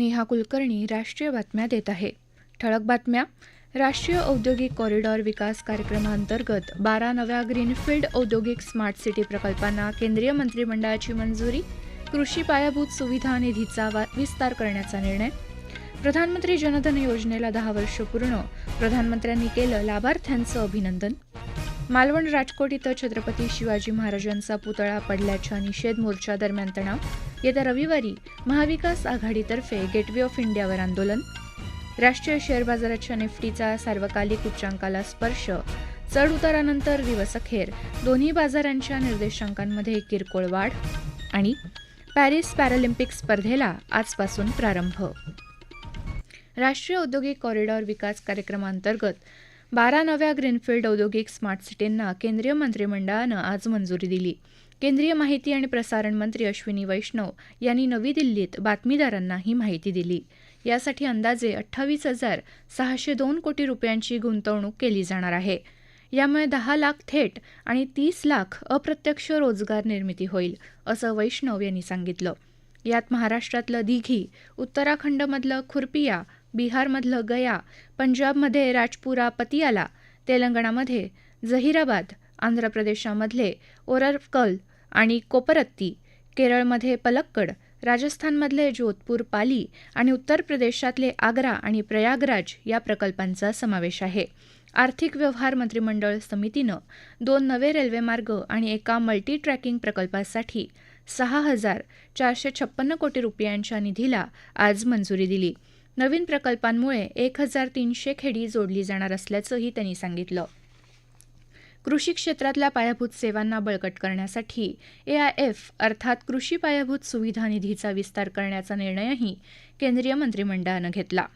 नेहा कुलकर्णी राष्ट्रीय बातम्या देत आहे. ठळक बातम्या. राष्ट्रीय औद्योगिक कॉरिडॉर विकास कार्यक्रमाअंतर्गत बारा नव्या ग्रीनफील्ड औद्योगिक स्मार्ट सिटी प्रकल्पांना केंद्रीय मंत्रिमंडळाची मंजुरी कृषी पायाभूत सुविधा निधीचा वा- विस्तार करण्याचा निर्णय. प्रधानमंत्री जनधन योजनेला दहा वर्ष पूर्ण. प्रधानमंत्र्यांनी केलं लाभार्थ्यांचं अभिनंदन. मालवण राजकोट इथं छत्रपती शिवाजी महाराजांचा पुतळा पडल्याच्या निषेध मोर्चा दरम्यान तणाव. येत्या रविवारी महाविकास आघाडीतर्फे गेटवे ऑफ इंडियावर आंदोलन राष्ट्रीय शेअर बाजाराच्या निफ्टीचा सार्वकालिक उच्चांकाला स्पर्श चढ उतारानंतर दिवस अखेर दोन्ही बाजारांच्या निर्देशांकांमध्ये किरकोळ वाढ आणि पॅरिस पॅरालिम्पिक स्पर्धेला आजपासून प्रारंभ. राष्ट्रीय औद्योगिक कॉरिडॉर विकास कार्यक्रमांतर्गत बारा नव्या ग्रीनफील्ड औद्योगिक स्मार्ट सिटींना केंद्रीय मंत्रिमंडळानं आज मंजुरी दिली. केंद्रीय माहिती आणि प्रसारण मंत्री अश्विनी वैष्णव यांनी नवी दिल्लीत बातमीदारांना ही माहिती दिली. यासाठी अंदाजे अठ्ठावीस हजार सहाशे दोन कोटी रुपयांची गुंतवणूक केली जाणार आहे. यामुळे दहा लाख थेट आणि तीस लाख अप्रत्यक्ष रोजगार निर्मिती होईल असं वैष्णव यांनी सांगितलं. यात महाराष्ट्रातलं दिघी उत्तराखंडमधलं खुरपिया बिहारमधलं गया पंजाबमध्ये राजपुरा पतियाला तेलंगणामध्ये जहिराबाद आंध्र प्रदेशामधले ओररकल आणि कोपरत्ती केरळमध्ये पलक्कड राजस्थानमधले जोधपूर पाली आणि उत्तर प्रदेशातले आग्रा आणि प्रयागराज या प्रकल्पांचा समावेश आहे. आर्थिक व्यवहार मंत्रिमंडळ समितीनं दोन नवे रेल्वेमार्ग आणि एका मल्टी ट्रॅकिंग प्रकल्पासाठी सहा हजार चारशे छप्पन्न कोटी रुपयांच्या निधीला आज मंजुरी दिली. नवीन प्रकल्पांमुळे एक हजार तीनशे खेडी जोडली जाणार असल्याचंही त्यांनी सांगितलं. कृषी क्षेत्रातल्या पायाभूत सेवांना बळकट करण्यासाठी एआयएफ अर्थात कृषी पायाभूत सुविधा निधीचा विस्तार करण्याचा निर्णयही केंद्रीय मंत्रिमंडळानं घेतला.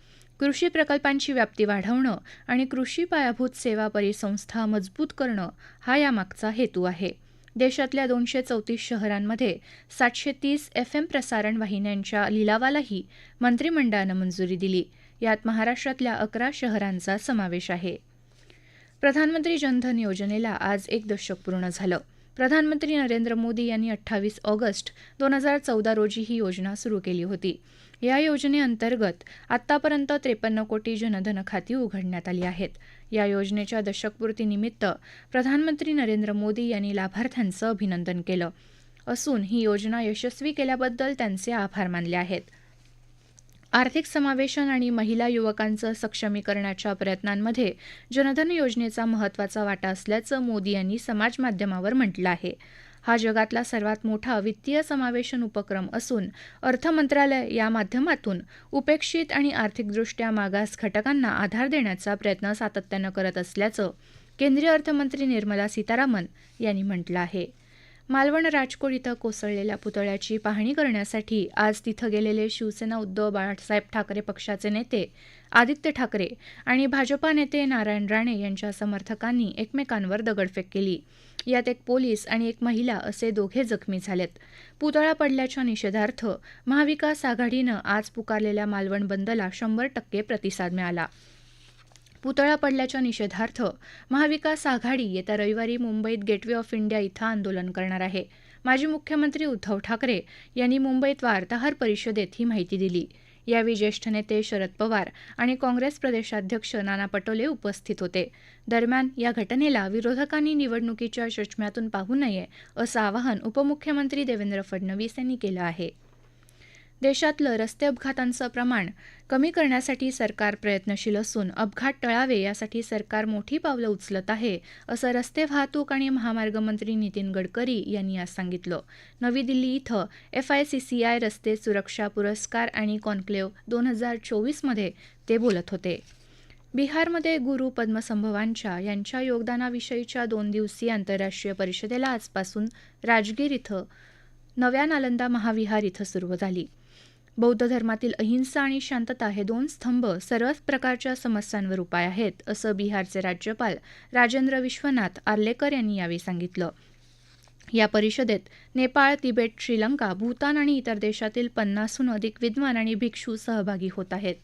कृषी प्रकल्पांची व्याप्ती वाढवणं आणि कृषी पायाभूत सेवा परिसंस्था मजबूत करणं हा यामागचा हेतू आहे. देशातल्या दोनशे चौतीस शहरांमध्ये सातशे तीस एफ एम प्रसारण वाहिन्यांच्या लिलावालाही मंत्रिमंडळानं मंजुरी दिली. यात महाराष्ट्रातल्या अकरा शहरांचा समावेश आहे. प्रधानमंत्री जनधन योजनेला आज एक दशक पूर्ण झालं. प्रधानमंत्री नरेंद्र मोदी यांनी अठ्ठावीस ऑगस्ट दोन हजार चौदा रोजी ही योजना सुरू केली होती. या योजनेअंतर्गत आतापर्यंत त्रेपन्न कोटी जनधन खाती उघडण्यात आली आहेत. या योजनेच्या दशकपूर्तीनिमित्त प्रधानमंत्री नरेंद्र मोदी यांनी लाभार्थ्यांचं अभिनंदन केलं. असून ही योजना यशस्वी केल्याबद्दल त्यांचे आभार मानले आहेत. आर्थिक समावेशन आणि महिला युवकांचं सक्षमीकरणाच्या प्रयत्नांमध्ये जनधन योजनेचा महत्त्वाचा वाटा असल्याचं मोदी यांनी समाजमाध्यमावर म्हटलं आहे. हा जगातला सर्वात मोठा वित्तीय समावेशन उपक्रम असून अर्थ मंत्रालय या माध्यमातून उपेक्षित आणि आर्थिकदृष्ट्या मागास घटकांना आधार देण्याचा प्रयत्न सातत्यानं करत असल्याचं केंद्रीय अर्थमंत्री निर्मला सीतारामन यांनी म्हटलं आहे. मालवण राजकोट इथं कोसळलेल्या पुतळ्याची पाहणी करण्यासाठी आज तिथं गेलेले शिवसेना उद्धव बाळासाहेब ठाकरे पक्षाचे नेते आदित्य ठाकरे आणि भाजपा नेते नारायण राणे यांच्या समर्थकांनी एकमेकांवर दगडफेक केली. यात एक पोलीस आणि एक महिला असे दोघे जखमी झालेत. पुतळा पडल्याच्या निषेधार्थ महाविकास आघाडीनं आज पुकारलेल्या मालवण बंदला शंभर टक्के प्रतिसाद मिळाला. पुतळा पडल्याच्या निषेधार्थ महाविकास आघाडी येत्या रविवारी मुंबईत गेटवे ऑफ इंडिया इथं आंदोलन करणार आहे. माजी मुख्यमंत्री उद्धव ठाकरे यांनी मुंबईत वार्ताहर परिषदेत ही माहिती दिली. यावेळी ज्येष्ठ नेते शरद पवार आणि काँग्रेस प्रदेशाध्यक्ष नाना पटोले उपस्थित होते. दरम्यान या घटनेला विरोधकांनी निवडणुकीच्या चष्म्यातून पाहू नये असं आवाहन उपमुख्यमंत्री देवेंद्र फडणवीस यांनी केलं आहे. देशातलं रस्ते अपघातांचं प्रमाण कमी करण्यासाठी सरकार प्रयत्नशील असून अपघात टळावे यासाठी सरकार मोठी पावलं उचलत आहे असं रस्ते वाहतूक आणि महामार्ग मंत्री नितीन गडकरी यांनी आज सांगितलं. नवी दिल्ली इथं F I C C I रस्ते सुरक्षा पुरस्कार आणि कॉन्क्लेव्ह दोन हजार चोवीसमध्ये ते बोलत होते. बिहारमध्ये गुरु पद्मसंभवांच्या यांच्या योगदानाविषयीच्या दोन दिवसीय आंतरराष्ट्रीय परिषदेला आजपासून राजगीर इथं नव्या नालंदा महाविहार इथं सुरू झाली. बौद्ध धर्मातील अहिंसा आणि शांतता हे दोन स्तंभ सर्वच प्रकारच्या समस्यांवर उपाय आहेत असं बिहारचे राज्यपाल राजेंद्र विश्वनाथ आर्लेकर यांनी यावेळी सांगितलं. या परिषदेत नेपाळ तिबेट श्रीलंका भूतान आणि इतर देशातील पन्नासहून अधिक विद्वान आणि भिक्षू सहभागी होत आहेत.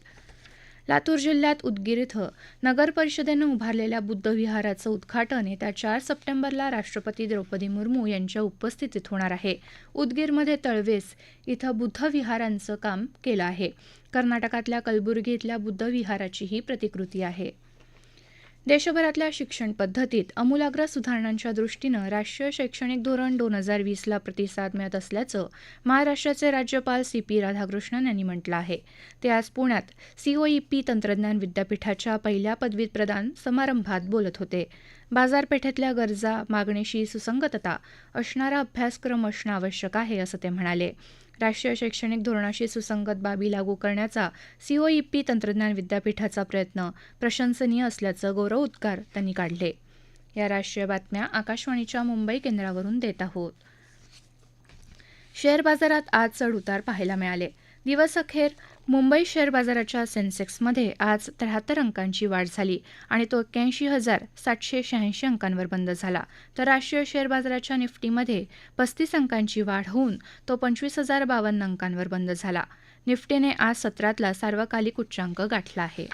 लातूर जिल्ह्यात उदगीर इथं नगर परिषदेनं उभारलेल्या बुद्धविहाराचं उद्घाटन येत्या चार सप्टेंबरला राष्ट्रपती द्रौपदी मुर्मू यांच्या उपस्थितीत होणार आहे. उदगीरमध्ये तळवेस इथं बुद्ध विहारांचं काम केलं आहे. कर्नाटकातल्या कलबुर्गी इथल्या बुद्धविहाराची ही प्रतिकृती आहे. देशभरातल्या शिक्षण पद्धतीत अमूलाग्र सुधारणांच्या दृष्टीनं राष्ट्रीय शैक्षणिक धोरण दोन हजार वीसला प्रतिसाद मिळत असल्याचं महाराष्ट्राचे राज्यपाल सी पी राधाकृष्णन यांनी म्हटलं आहे. ते आज पुण्यात सीओईपी तंत्रज्ञान विद्यापीठाच्या पहिल्या पदवी प्रदान समारंभात बोलत होते. बाजारपेठेतल्या गरजा मागणीशी सुसंगतता असणारा अभ्यासक्रम असणं आवश्यक आहे असं ते म्हणाले. राष्ट्रीय शैक्षणिक धोरणाशी सुसंगत बाबी लागू करण्याचा सीओईपी तंत्रज्ञान विद्यापीठाचा प्रयत्न प्रशंसनीय असल्याचं गौरव उद्गार त्यांनी काढले. या राष्ट्रीय बातम्या आकाशवाणीच्या मुंबई केंद्रावरून देत आहोत. शेअर बाजारात आज चढ उतार पाहायला मिळाले. दिवसअखेर मुंबई शेअर बाजाराच्या सेन्सेक्समध्ये आज त्र्याहत्तर अंकांची वाढ झाली आणि तो एक्क्याऐंशी हजार सातशे शहाऐंशी अंकांवर बंद झाला. तर राष्ट्रीय शेअर बाजाराच्या निफ्टीमध्ये पस्तीस अंकांची वाढ होऊन तो पंचवीस हजार बावन्न अंकांवर बंद झाला. निफ्टीने आज सत्रातला सार्वकालिक उच्चांक गाठला आहे.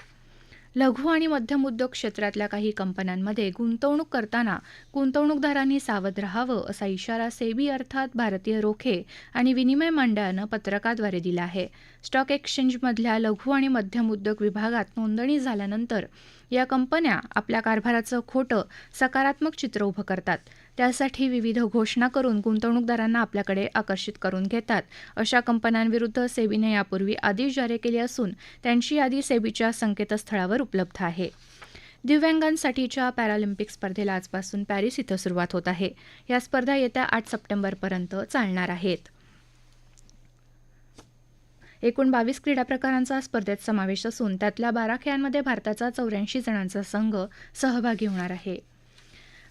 लघु आणि मध्यम उद्योग क्षेत्रातल्या काही कंपन्यांमध्ये गुंतवणूक करताना गुंतवणूकदारांनी सावध राहावं असा इशारा सेबी अर्थात भारतीय रोखे आणि विनिमय मंडळानं पत्रकाद्वारे दिला आहे. स्टॉक एक्सचेंजमधल्या लघु आणि मध्यम उद्योग विभागात नोंदणी झाल्यानंतर या कंपन्या आपल्या कारभाराचं खोटं सकारात्मक चित्र उभं करतात. त्यासाठी विविध घोषणा करून गुंतवणूकदारांना आपल्याकडे आकर्षित करून घेतात. अशा कंपन्यांविरुद्ध सेबीने यापूर्वी आदेश जारी केले असून त्यांची यादी सेबीच्या संकेतस्थळावर उपलब्ध आहे. दिव्यांगांसाठीच्या पॅरालिम्पिक स्पर्धेला आजपासून पॅरिस इथं सुरुवात होत आहे. या स्पर्धा येत्या आठ सप्टेंबरपर्यंत चालणार आहेत. एकूण बावीस क्रीडा प्रकारांचा स्पर्धेत समावेश असून त्यातल्या बारा खेळांमध्ये भारताचा चौऱ्याऐंशी जणांचा संघ सहभागी होणार आहे.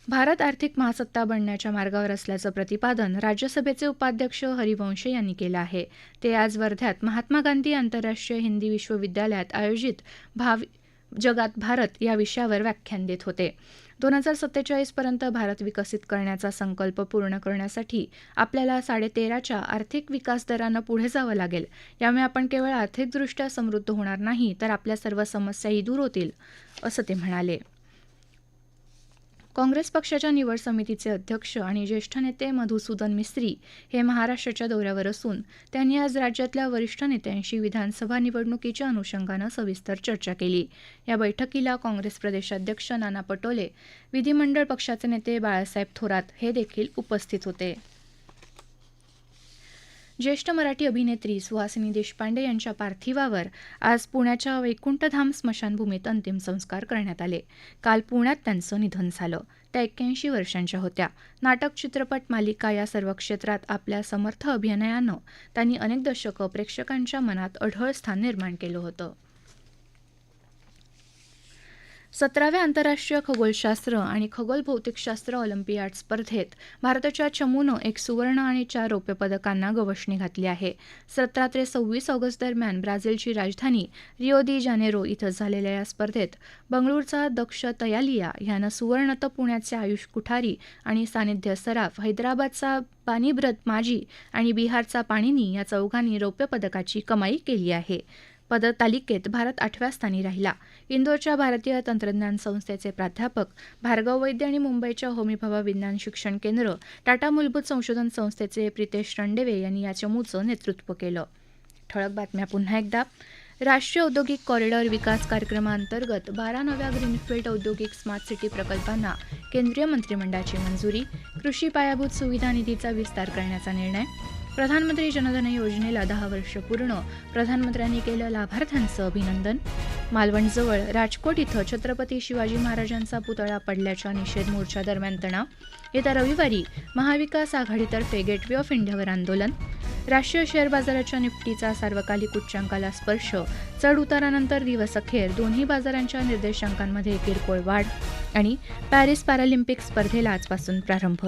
भारत आर्थिक महासत्ता बनण्याच्या मार्गावर असल्याचं प्रतिपादन राज्यसभेचे उपाध्यक्ष हरिवंश यांनी केलं आहे. ते आज वर्ध्यात महात्मा गांधी आंतरराष्ट्रीय हिंदी विश्वविद्यालयात आयोजित भावी जगात भारत या विषयावर व्याख्यान देत होते. दोन हजार सत्तेचाळीसपर्यंत भारत विकसित करण्याचा संकल्प पूर्ण करण्यासाठी आपल्याला साडेतेराच्या आर्थिक विकास दरानं पुढे जावं लागेल. यामुळे आपण केवळ आर्थिकदृष्ट्या समृद्ध होणार नाही तर आपल्या सर्व समस्याही दूर होतील असं ते म्हणाले. काँग्रेस पक्षाच्या निवड समितीचे अध्यक्ष आणि ज्येष्ठ नेते मधुसूदन मिस्त्री हे महाराष्ट्राच्या दौऱ्यावर असून त्यांनी आज राज्यातल्या वरिष्ठ नेत्यांशी विधानसभा निवडणुकीच्या अनुषंगानं सविस्तर चर्चा केली. या बैठकीला काँग्रेस प्रदेशाध्यक्ष नाना पटोले विधिमंडळ पक्षाचे नेते बाळासाहेब थोरात हे देखील उपस्थित होते. ज्येष्ठ मराठी अभिनेत्री सुहासिनी देशपांडे यांच्या पार्थिवावर आज पुण्याच्या वैकुंठधाम स्मशानभूमीत अंतिम संस्कार करण्यात आले. काल पुण्यात त्यांचं निधन झालं. त्या एक्क्याऐंशी वर्षांच्या होत्या. नाटक चित्रपट मालिका या सर्व क्षेत्रात आपल्या समर्थ अभिनयानं त्यांनी अनेक दशकं प्रेक्षकांच्या मनात अढळ स्थान निर्माण केलं होतं. सतराव्या आंतरराष्ट्रीय खगोलशास्त्र आणि खगोल भौतिकशास्त्र ऑलिम्पियाड स्पर्धेत भारताच्या चमूनं एक सुवर्ण आणि चार रौप्य पदकांना गवसणी घातली आहे. सतरा ते सव्वीस ऑगस्ट दरम्यान ब्राझीलची राजधानी रिओ दी जानेरो इथं झालेल्या या स्पर्धेत बंगळूरचा दक्ष तयालिया ह्यानं सुवर्ण तर पुण्याचे आयुष कुठारी आणि सानिध्य सराफ हैदराबादचा पानीब्रत माजी आणि बिहारचा पाणिनी या चौघांनी रौप्य पदकाची कमाई केली आहे. पदतालिकेत भारत आठव्या स्थानी राहिला. इंदोरच्या भारतीय तंत्रज्ञान संस्थेचे प्राध्यापक भार्गव वैद्य आणि मुंबईच्या होमीभाभा विज्ञान शिक्षण केंद्र टाटा मूलभूत संशोधन संस्थेचे प्रितेश रणदेवे यांनी या चमूचं नेतृत्व केलं. ठळक बातम्या पुन्हा एकदा. राष्ट्रीय औद्योगिक कॉरिडॉर विकास कार्यक्रमाअंतर्गत बारा नव्या ग्रीनफील्ड औद्योगिक स्मार्ट सिटी प्रकल्पांना केंद्रीय मंत्रिमंडळाची मंजुरी कृषी पायाभूत सुविधा निधीचा विस्तार करण्याचा निर्णय प्रधानमंत्री जनधन योजनेला दहा वर्ष पूर्ण. प्रधानमंत्र्यांनी केलं लाभार्थ्यांचं अभिनंदन. मालवणजवळ राजकोट इथं छत्रपती शिवाजी महाराजांचा पुतळा पडल्याच्या निषेध मोर्चा दरम्यान तणाव. येत्या रविवारी महाविकास आघाडीतर्फे गेटवे ऑफ इंडियावर आंदोलन. राष्ट्रीय शेअर बाजाराच्या निफ्टीचा सार्वकालिक उच्चांकाला स्पर्श. चढ उतारानंतर दिवस अखेर दोन्ही बाजारांच्या निर्देशांकांमध्ये किरकोळ वाढ आणि पॅरिस पॅरालिम्पिक स्पर्धेला आजपासून प्रारंभ.